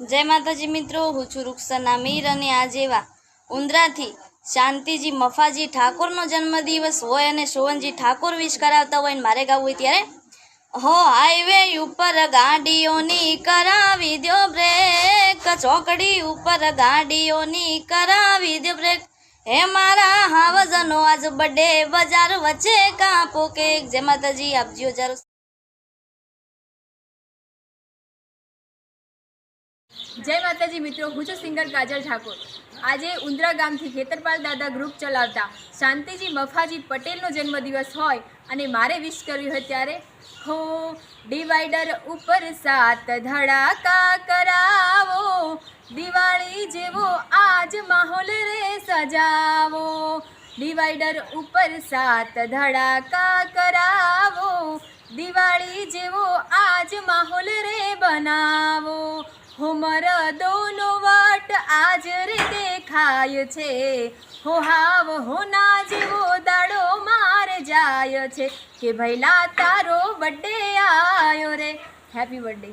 જય માતાજી મિત્રો, હું છું રૂક્ષના મીર અને આ એવા ઉંદરાથી શાંતિજી મફાજી ઠાકોરનો જન્મદિવસ હોય અને સોવનજી ઠાકોર વિશ કરાવતા હોય ને મારે ગાવું હોય ત્યારે? હો, હાઈવે ઉપર ગાડીઓની કરાવી દ્યો બ્રેક. ચોકડી ઉપર ગાડીઓની કરાવી દો બ્રેક. હે મારા હાવજનો, આજ બડે બજાર વચ્ચે કાપો કેક. જય માતાજી આપજો હજારો જય માતાજી મિત્રો, હું છું સિંગર કાજલ ઠાકોર. આજે ઉંદરા ગામથી ખેતરપાલ દાદા ગ્રુપ ચલાવતા શાંતિજી મફાજી પટેલનો જન્મદિવસ હોય અને મારે વિશ કરવી હોય ત્યારે, હો ડિવાઈડર ઉપર સાત ધડાકા કરાવો, દિવાળી જેવો આજ માહોલ રે સજાવો. ડિવાઈડર ઉપર સાત ધડાકા કરાવો, દિવાળી જેવો આજ માહોલ રે બનાવો. હો દોનો વાટ આજ રે દેખાય છે. હો હાવ હોના જેવો દાડો માર જાય છે. કે ભૈલા તારો બર્થડે આયો રે. Happy birthday